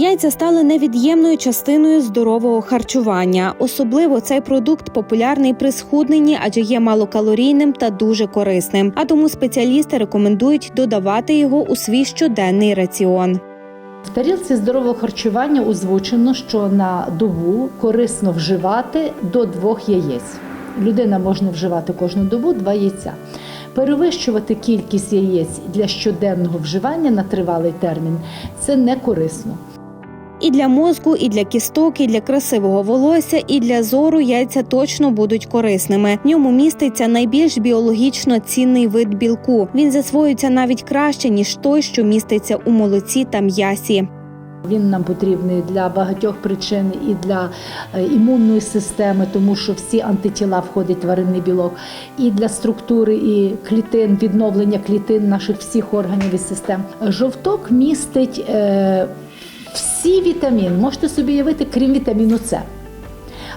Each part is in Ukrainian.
Яйця стали невід'ємною частиною здорового харчування. Особливо цей продукт популярний при схудненні, адже є малокалорійним та дуже корисним. А тому спеціалісти рекомендують додавати його у свій щоденний раціон. В тарілці здорового харчування озвучено, що на добу корисно вживати до двох яєць. Людина може вживати кожну добу два яйця. Перевищувати кількість яєць для щоденного вживання на тривалий термін це не корисно. І для мозку, і для кісток, і для красивого волосся, і для зору яйця точно будуть корисними. В ньому міститься найбільш біологічно цінний вид білку. Він засвоюється навіть краще ніж той, що міститься у молоці та м'ясі. Він нам потрібний для багатьох причин і для е, імунної системи, тому що всі антитіла входять тваринний білок, і для структури і клітин, відновлення клітин наших всіх органів і систем. Жовток містить е, всі вітаміни. Можете собі уявити, крім вітаміну С.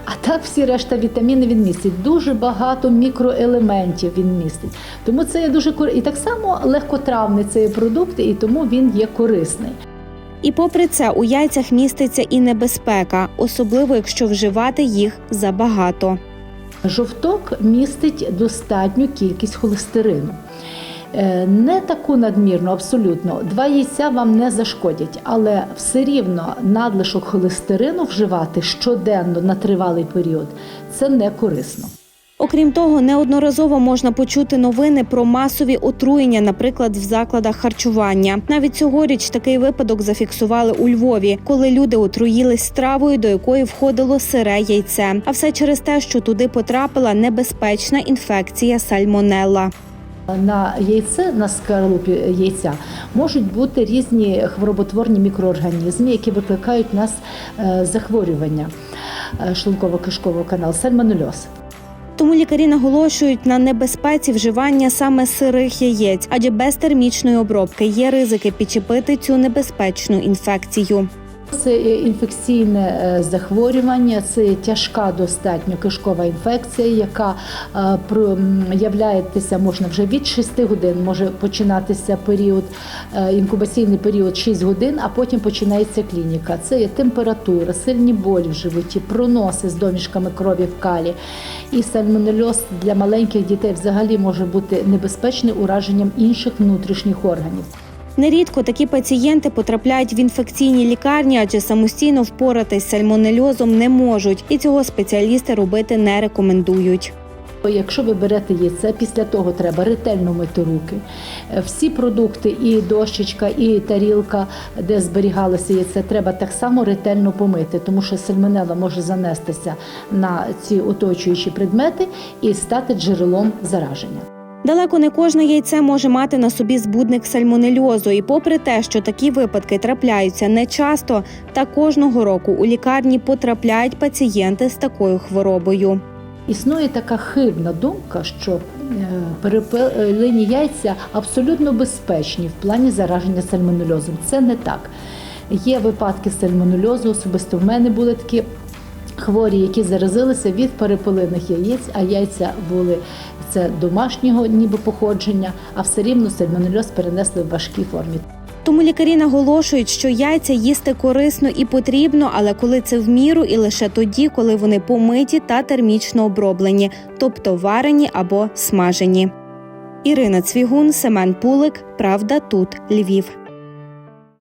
А так всі решта вітаміни він містить. Дуже багато мікроелементів він містить. Тому це є дуже кор... І так само легкотравний цей продукт, і тому він є корисний. І попри це у яйцях міститься і небезпека, особливо якщо вживати їх забагато. Жовток містить достатню кількість холестерину. Е, Не таку надмірну, абсолютно. Два яйця вам не зашкодять, але все рівно надлишок холестерину вживати щоденно на тривалий період це не корисно. Окрім того, неодноразово можна почути новини про масові отруєння, наприклад, в закладах харчування. Навіть цьогоріч такий випадок зафіксували у Львові, коли люди отруїлись стравою, до якої входило сире яйце. А все через те, що туди потрапила небезпечна інфекція сальмонелла. На яйце, на скорлупі яйця можуть бути різні хвороботворні мікроорганізми, які викликають нас е, захворювання е, шлунково-кишкового каналу, сальмонельоз. Тому лікарі наголошують на небезпеці вживання саме сирих яєць, адже без термічної обробки є ризики підчепити цю небезпечну інфекцію. Це інфекційне е, захворювання, це тяжка достатньо кишкова інфекція, яка е, проявляється можна вже від 6 годин, може починатися період, е, інкубаційний період 6 годин, а потім починається клініка. Це є температура, сильні болі в животі, проноси з домішками крові в калі. І сальмонельоз для маленьких дітей взагалі може бути небезпечним ураженням інших внутрішніх органів. Нерідко такі пацієнти потрапляють в інфекційні лікарні, адже самостійно впоратись з сальмонельозом не можуть, і цього спеціалісти робити не рекомендують. Якщо ви берете яйце, після того треба ретельно мити руки. Всі продукти, і дощечка, і тарілка, де зберігалося яйце, треба так само ретельно помити, тому що сальмонела може занестися на ці оточуючі предмети і стати джерелом зараження. Далеко не кожне яйце може мати на собі збудник сальмонельозу, і попри те, що такі випадки трапляються нечасто, та кожного року у лікарні потрапляють пацієнти з такою хворобою. Існує така хибна думка, що е, перепелені яйця абсолютно безпечні в плані зараження сальмонельозом. Це не так. Є випадки сальмонельозу, особисто в мене були такі хворі, які заразилися від перепелиних яєць, а яйця були це домашнього ніби походження, а все рівно сальмонельоз перенесли в важкій формі. Тому лікарі наголошують, що яйця їсти корисно і потрібно, але коли це в міру, і лише тоді, коли вони помиті та термічно оброблені, тобто варені або смажені. Ірина Цвігун, Семен Пулик. Правда, тут Львів.